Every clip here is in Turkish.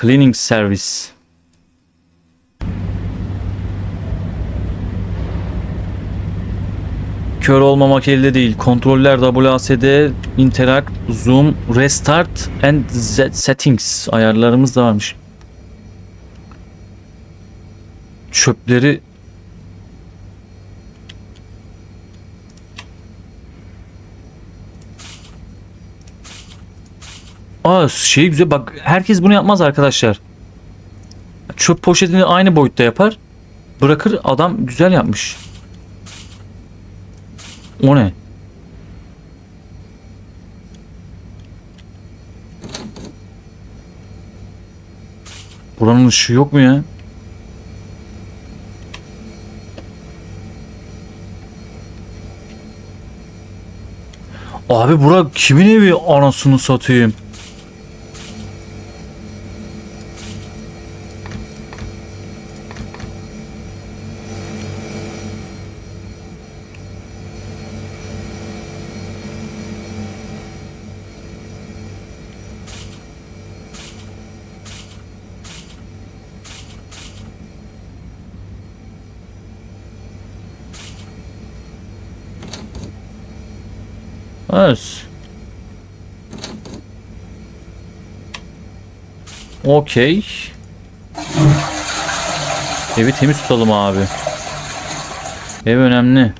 Cleaning service. Kör olmamak elde değil. Kontroller WASD, interact, zoom, restart and Z settings ayarlarımız da varmış. Çöpleri Aa şey güzel bak herkes bunu yapmaz arkadaşlar. Çöp poşetini aynı boyutta yapar. Bırakır adam güzel yapmış. O ne? Buranın ışığı yok mu ya? Abi bura kimin evi anasını satayım? Okey. Evi temiz tutalım abi. Ev önemli.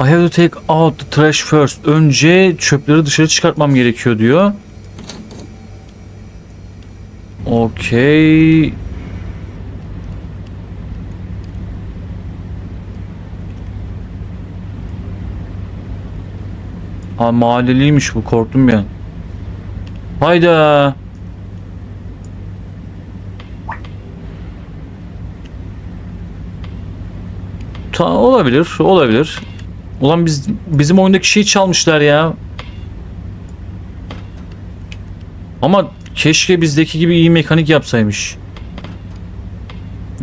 I have to take out the trash first. Önce çöpleri dışarı çıkartmam gerekiyor diyor. Okey. Ha mahalleliymiş bu korktum an. Hayda. Ta olabilir, olabilir. Ulan biz bizim oyundaki şeyi çalmışlar ya. Ama keşke bizdeki gibi iyi mekanik yapsaymış.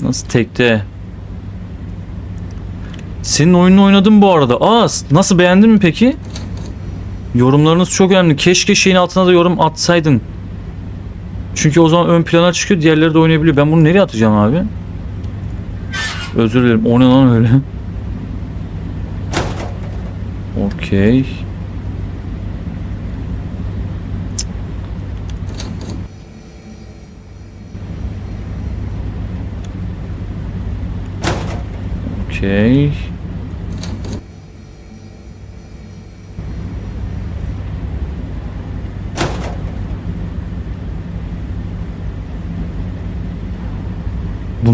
Nasıl tekte? Senin oyununu oynadım bu arada. Aa nasıl beğendin mi peki? Yorumlarınız çok önemli. Keşke şeyin altına da yorum atsaydın. Çünkü o zaman ön plana çıkıyor. Diğerleri de oynayabiliyor. Ben bunu nereye atacağım abi? Özür dilerim. O ne lan öyle? Okey. Okey.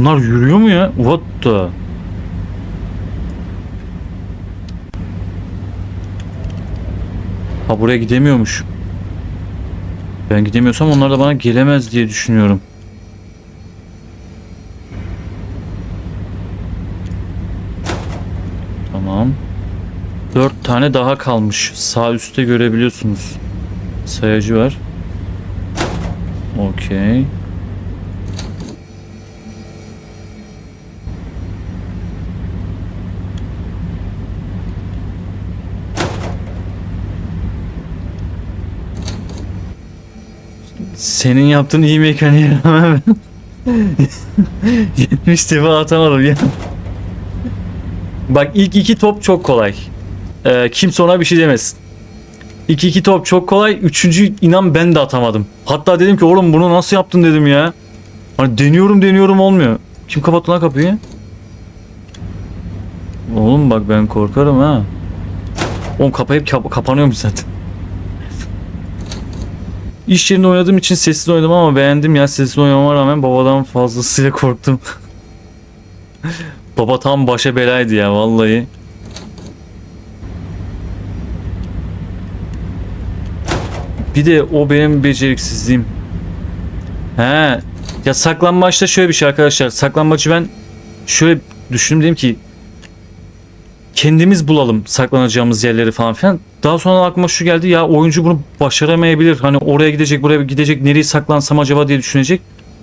Bunlar yürüyor mu ya? What the? Ha buraya gidemiyormuş. Ben gidemiyorsam onlar da bana gelemez diye düşünüyorum. Tamam. Dört tane daha kalmış. Sağ üstte görebiliyorsunuz. Sayacı var. Okey. Senin yaptığın iyi mekaniğe rağmen ben 70 defa atamadım ya. Bak ilk iki top çok kolay. Ee, kimse ona bir şey demesin. İlk iki top çok kolay. Üçüncü inan ben de atamadım. Hatta dedim ki oğlum bunu nasıl yaptın dedim ya. Hani deniyorum deniyorum olmuyor. Kim kapattı lan kapıyı? Oğlum bak ben korkarım ha. Oğlum kapayıp kap kapanıyormuş zaten. İş yerinde oynadığım için sessiz oynadım ama beğendim ya sessiz oynamama rağmen babadan fazlasıyla korktum. Baba tam başa belaydı ya vallahi. Bir de o benim beceriksizliğim. He. Ya saklanmaçta şöyle bir şey arkadaşlar. Saklanmacı ben şöyle düşündüm dedim ki kendimiz bulalım saklanacağımız yerleri falan filan. Daha sonra aklıma şu geldi ya oyuncu bunu başaramayabilir. Hani oraya gidecek buraya gidecek nereye saklansam acaba diye düşünecek.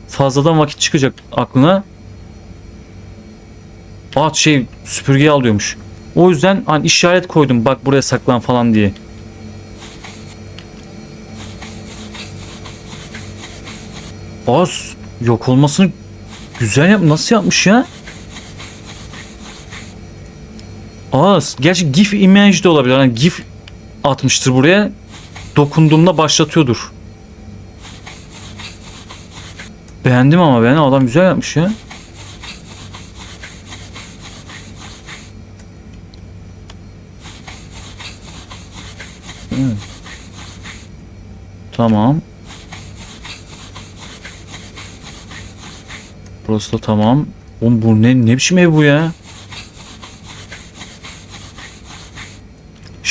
Fazladan vakit çıkacak aklına. Aa şey süpürgeyi alıyormuş. O yüzden hani işaret koydum bak buraya saklan falan diye. Az yok olmasını güzel yap nasıl yapmış ya? Az gerçi GIF image de olabilir. Hani GIF atmıştır buraya. Dokunduğumda başlatıyordur. Beğendim ama ben adam güzel yapmış ya. Tamam. Burası da tamam. Oğlum bu ne, ne biçim ev bu ya?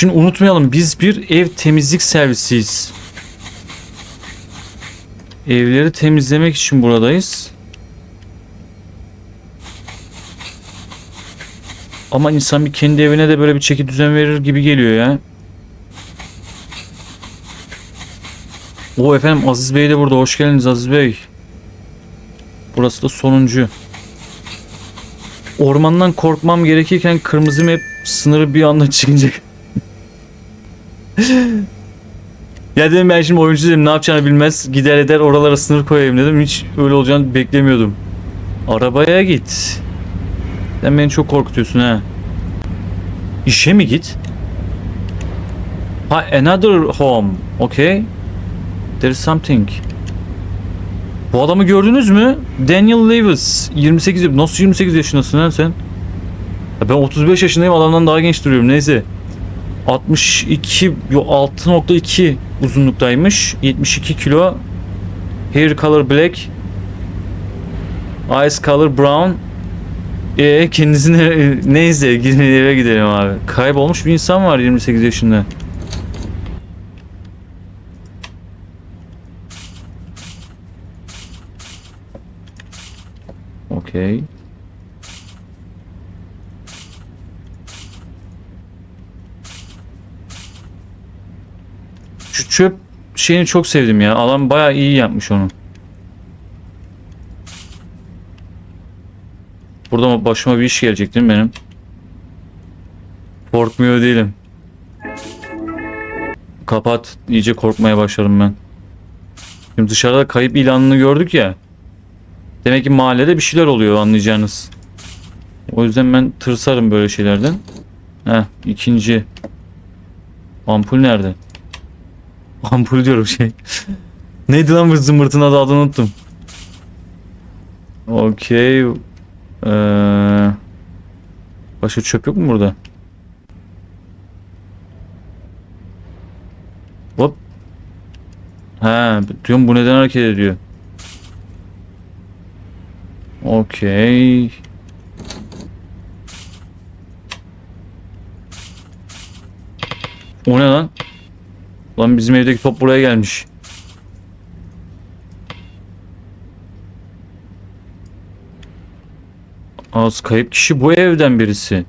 Şimdi unutmayalım biz bir ev temizlik servisiyiz. Evleri temizlemek için buradayız. Ama insan bir kendi evine de böyle bir çeki düzen verir gibi geliyor ya. O efendim Aziz Bey de burada. Hoş geldiniz Aziz Bey. Burası da sonuncu. Ormandan korkmam gerekirken kırmızı map sınırı bir anda çıkınca. ya dedim ben şimdi oyuncu dedim ne yapacağını bilmez. Gider eder oralara sınır koyayım dedim. Hiç öyle olacağını beklemiyordum. Arabaya git. Sen beni çok korkutuyorsun ha. İşe mi git? Ha another home. Okay. There is something. Bu adamı gördünüz mü? Daniel Lewis. 28. Nasıl 28 yaşındasın lan sen? Ya ben 35 yaşındayım adamdan daha genç duruyorum. Neyse. 62 yo 6.2 uzunluktaymış. 72 kilo. Hair color black. Eyes color brown. E kendisine neyse gidin eve gidelim abi. Kaybolmuş bir insan var 28 yaşında. Okey. Çöp şeyini çok sevdim ya. Alan bayağı iyi yapmış onu. Burada başıma bir iş gelecek değil mi benim? Korkmuyor değilim. Kapat. İyice korkmaya başladım ben. Şimdi dışarıda kayıp ilanını gördük ya. Demek ki mahallede bir şeyler oluyor anlayacağınız. O yüzden ben tırsarım böyle şeylerden. Heh ikinci. Ampul nerede? Ampul diyorum şey. Neydi lan bu zımbırtın adı adını unuttum. Okey. Ee, başka çöp yok mu burada? Hop. Ha, diyorum bu neden hareket ediyor? Okey. O ne lan? Lan bizim evdeki top buraya gelmiş. Az kayıp kişi bu evden birisi.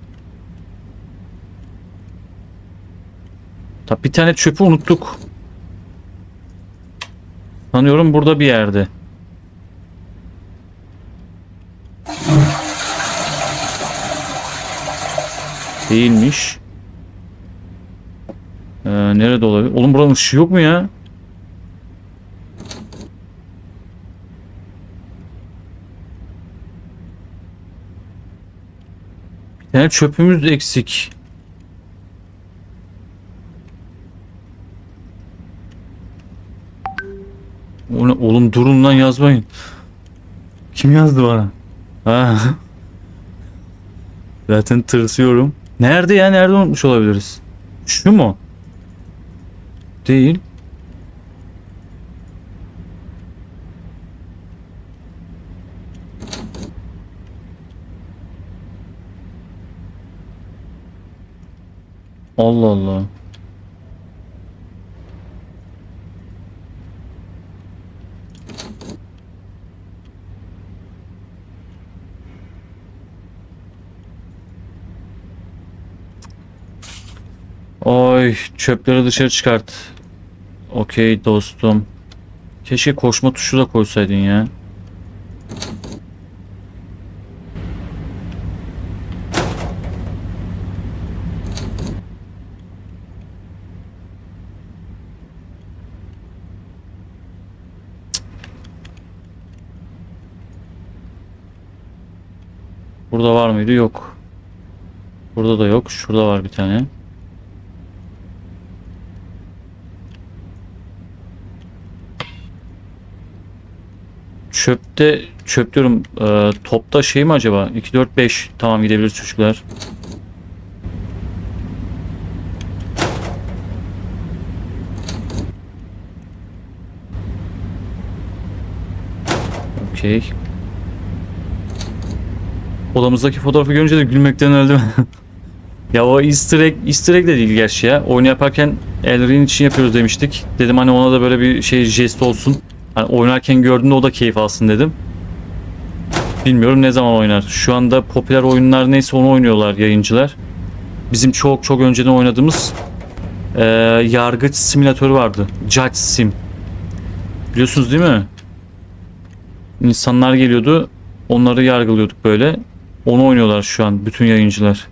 Tabi bir tane çöpü unuttuk. Sanıyorum burada bir yerde. Değilmiş. Ee, nerede olabilir? Oğlum buranın ışığı yok mu ya? Bir tane çöpümüz eksik. Oğlum durun lan yazmayın. Kim yazdı bana? Ha. Zaten tırsıyorum. Nerede ya? Nerede unutmuş olabiliriz? Şu mu? Değil. Allah Allah. Oy çöpleri dışarı çıkart. Okey dostum. Keşke koşma tuşu da koysaydın ya. Burada var mıydı? Yok. Burada da yok. Şurada var bir tane. Çöpte çöp diyorum. e, topta şey mi acaba? 2 4 5. Tamam gidebiliriz çocuklar. Okey. Odamızdaki fotoğrafı görünce de gülmekten öldüm. ya o easter egg, easter egg de değil gerçi ya. Oyun yaparken Elrin için yapıyoruz demiştik. Dedim hani ona da böyle bir şey jest olsun. Hani oynarken gördüğünde o da keyif alsın dedim. Bilmiyorum ne zaman oynar. Şu anda popüler oyunlar neyse onu oynuyorlar yayıncılar. Bizim çok çok önceden oynadığımız eee, yargıç simülatörü vardı. Judge Sim. Biliyorsunuz değil mi? İnsanlar geliyordu. Onları yargılıyorduk böyle. Onu oynuyorlar şu an bütün yayıncılar.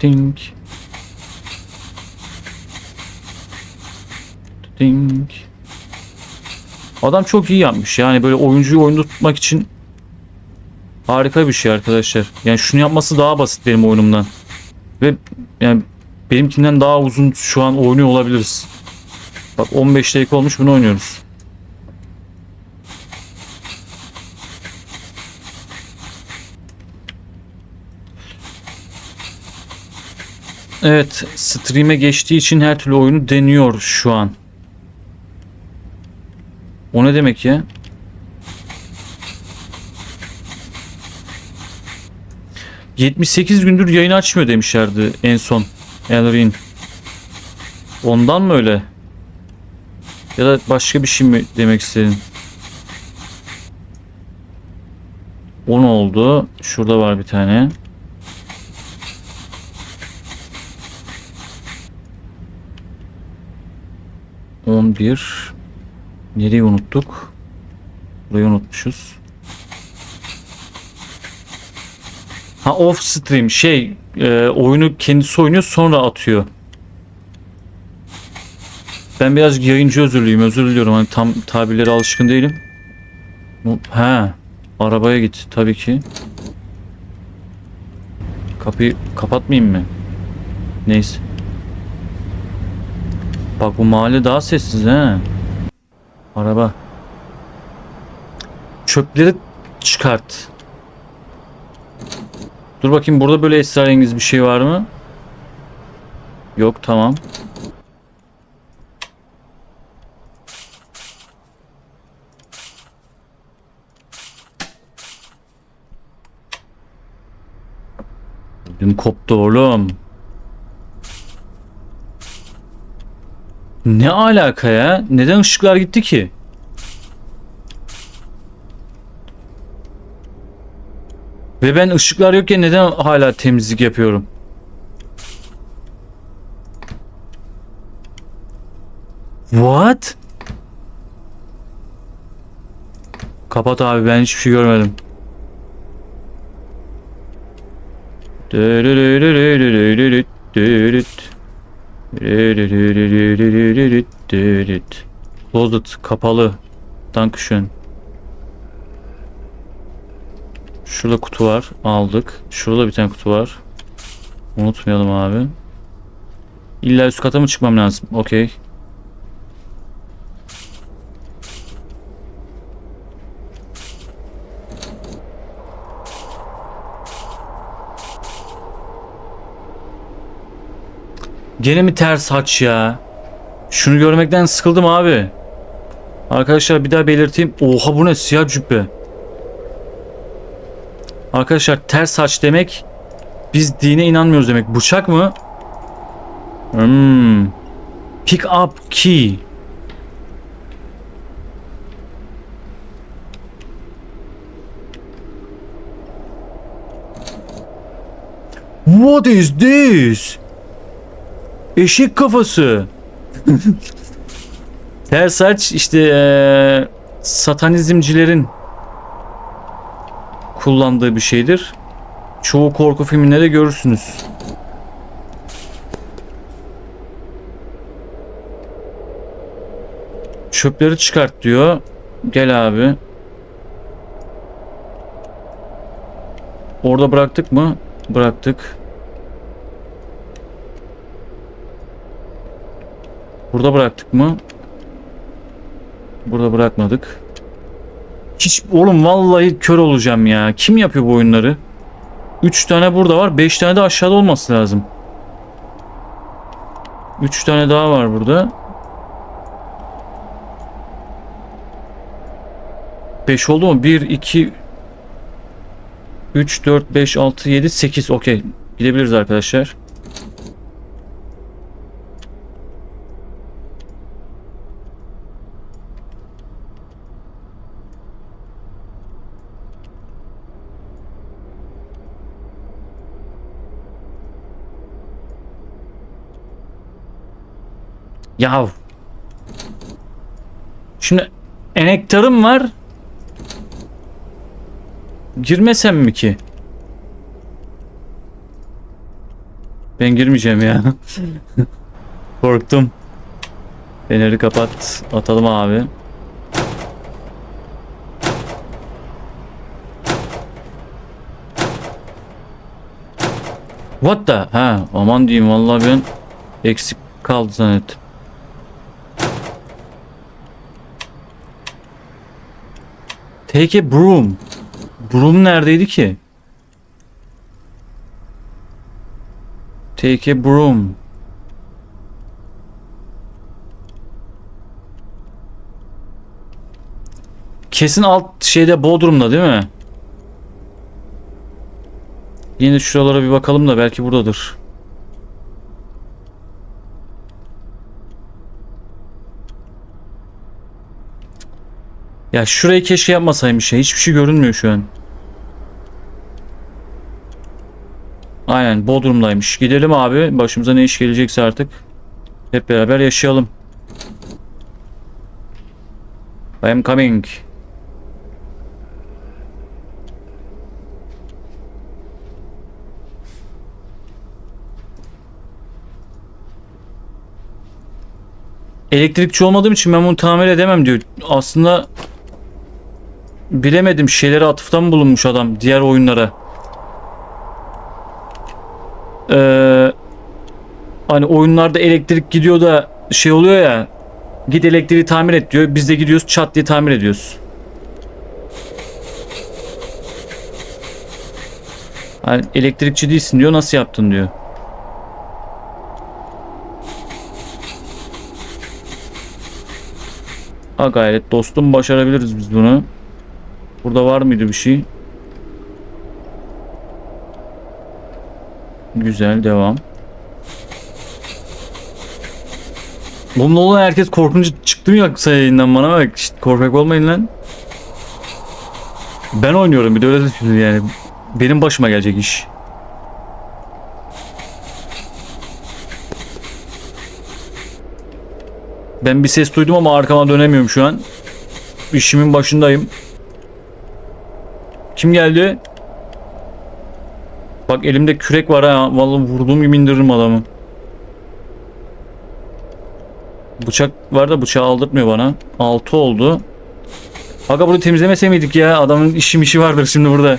Ding. Ding. Adam çok iyi yapmış. Yani böyle oyuncuyu oyunda tutmak için harika bir şey arkadaşlar. Yani şunu yapması daha basit benim oyunumdan. Ve yani benimkinden daha uzun şu an oynuyor olabiliriz. Bak 15 dakika olmuş bunu oynuyoruz. Evet, stream'e geçtiği için her türlü oyunu deniyor şu an. O ne demek ya? ...78 gündür yayın açmıyor demişlerdi en son. Elrin. Ondan mı öyle? Ya da başka bir şey mi demek istedin? 10 oldu. Şurada var bir tane. On bir. Nereyi unuttuk? Burayı unutmuşuz. Ha off stream şey e, oyunu kendisi oynuyor sonra atıyor. Ben biraz yayıncı özürlüyüm özür diliyorum hani tam tabirlere alışkın değilim. He arabaya git tabii ki. Kapıyı kapatmayayım mı? Neyse. Bak bu mahalle daha sessiz he. Araba. Çöpleri çıkart. Dur bakayım burada böyle esrarengiz bir şey var mı? Yok tamam. Ödüm koptu oğlum. Ne alaka ya? Neden ışıklar gitti ki? Ve ben ışıklar yokken neden hala temizlik yapıyorum? What? Kapat abi ben hiçbir şey görmedim. Closet kapalı. Dankeschön. Şurada kutu var. Aldık. Şurada bir tane kutu var. Unutmayalım abi. İlla üst kata mı çıkmam lazım? Okey. Gene mi ters haç ya? Şunu görmekten sıkıldım abi. Arkadaşlar bir daha belirteyim. Oha bu ne siyah cübbe. Arkadaşlar ters saç demek biz dine inanmıyoruz demek. Bıçak mı? Hmm. Pick up key. What is this? Eşek kafası. Ters saç işte eee, satanizmcilerin kullandığı bir şeydir. Çoğu korku filminde de görürsünüz. Çöpleri çıkart diyor. Gel abi. Orada bıraktık mı? Bıraktık. Burada bıraktık mı? Burada bırakmadık. Hiç oğlum vallahi kör olacağım ya. Kim yapıyor bu oyunları? 3 tane burada var. 5 tane de aşağıda olması lazım. 3 tane daha var burada. 5 oldu mu? 1, 2, 3, 4, 5, 6, 7, 8. Okey. Gidebiliriz arkadaşlar. Yav. Şimdi enektarım var. Girmesem mi ki? Ben girmeyeceğim ya. Korktum. Feneri kapat. Atalım abi. What the? Ha, aman diyeyim vallahi ben eksik kaldı zannettim. Take broom. Broom neredeydi ki? Take a broom. Kesin alt şeyde Bodrum'da değil mi? Yine şuralara bir bakalım da belki buradadır. Ya şurayı keşke yapmasaymış ya. Hiçbir şey görünmüyor şu an. Aynen Bodrum'daymış. Gidelim abi. Başımıza ne iş gelecekse artık. Hep beraber yaşayalım. I am coming. Elektrikçi olmadığım için ben bunu tamir edemem diyor. Aslında bilemedim şeylere atıftan bulunmuş adam diğer oyunlara. Ee, hani oyunlarda elektrik gidiyor da şey oluyor ya git elektriği tamir et diyor. Biz de gidiyoruz çat diye tamir ediyoruz. Hani elektrikçi değilsin diyor nasıl yaptın diyor. Ha gayret dostum başarabiliriz biz bunu. Burada var mıydı bir şey? Güzel devam. Oğlum ne oluyor herkes korkunca çıktı mı yoksa yayından bana bak işte korkak olmayın lan. Ben oynuyorum bir de öyle düşünün yani. Benim başıma gelecek iş. Ben bir ses duydum ama arkama dönemiyorum şu an. İşimin başındayım. Kim geldi? Bak elimde kürek var ha. Vallahi vurduğum gibi indiririm adamı. Bıçak var da bıçağı aldırtmıyor bana. 6 oldu. Aga bunu temizlemese miydik ya? Adamın işi mişi vardır şimdi burada.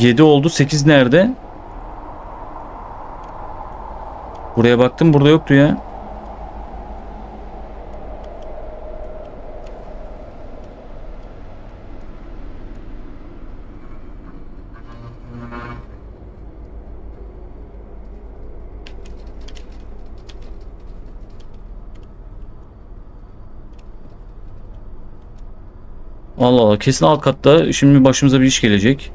7 oldu. 8 nerede? Buraya baktım burada yoktu ya. Allah Allah kesin alt katta şimdi başımıza bir iş gelecek.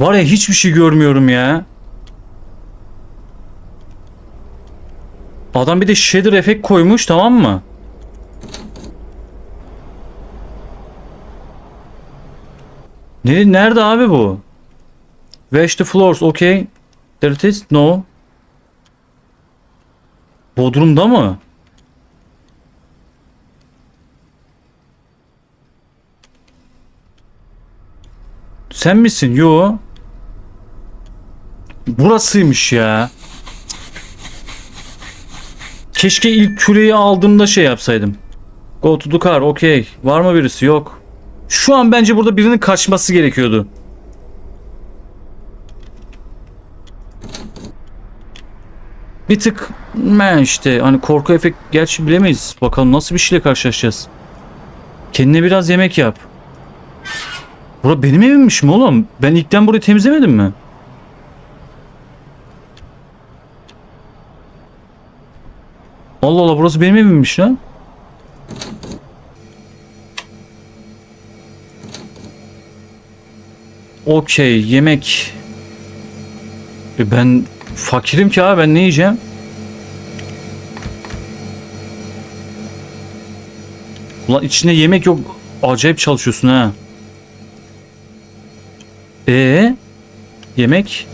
Var ya hiçbir şey görmüyorum ya. Adam bir de shader efekt koymuş tamam mı? Ne, nerede abi bu? Wash the floors, okay. There it is, no. Bodrum'da mı? Sen misin? Yo. Burasıymış ya. Keşke ilk küreyi aldığımda şey yapsaydım. Go to the car. Okey. Var mı birisi? Yok. Şu an bence burada birinin kaçması gerekiyordu. Bir tık ben işte hani korku efekt gerçi bilemeyiz. Bakalım nasıl bir şeyle karşılaşacağız. Kendine biraz yemek yap. Bura benim evimmiş mi oğlum? Ben ilkten burayı temizlemedim mi? Allah Allah burası benim evimmiş lan. Okey yemek. E ben fakirim ki abi ben ne yiyeceğim? Ulan içinde yemek yok. Acayip çalışıyorsun ha. E yemek?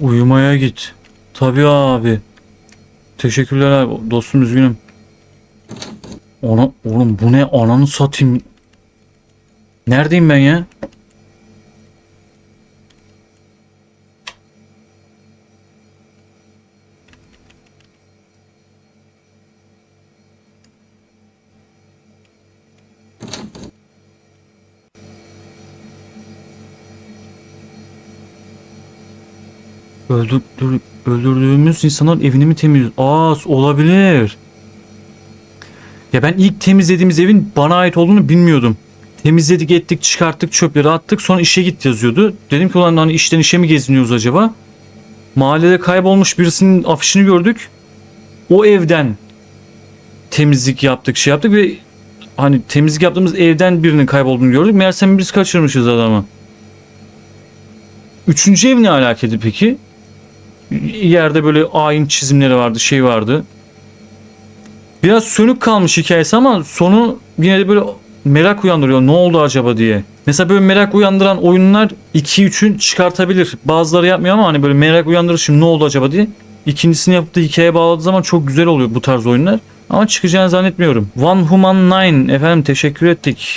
Uyumaya git. Tabii abi. Teşekkürler abi. Dostum üzgünüm. Ona, oğlum bu ne ananı satayım. Neredeyim ben ya? Öldür, öldürdüğümüz insanların evini mi temizliyoruz? Aa olabilir. Ya ben ilk temizlediğimiz evin bana ait olduğunu bilmiyordum. Temizledik ettik çıkarttık çöpleri attık sonra işe git yazıyordu. Dedim ki ulan hani işten işe mi geziniyoruz acaba? Mahallede kaybolmuş birisinin afişini gördük. O evden temizlik yaptık şey yaptık ve hani temizlik yaptığımız evden birinin kaybolduğunu gördük. Meğersem biz kaçırmışız adamı. Üçüncü ev ne alakalı peki? Yerde böyle ayin çizimleri vardı, şey vardı. Biraz sönük kalmış hikayesi ama sonu yine de böyle merak uyandırıyor. Ne oldu acaba diye. Mesela böyle merak uyandıran oyunlar 2-3'ün çıkartabilir. Bazıları yapmıyor ama hani böyle merak uyandırır şimdi ne oldu acaba diye. İkincisini yaptığı hikayeye bağladığı zaman çok güzel oluyor bu tarz oyunlar. Ama çıkacağını zannetmiyorum. One Human Nine efendim teşekkür ettik.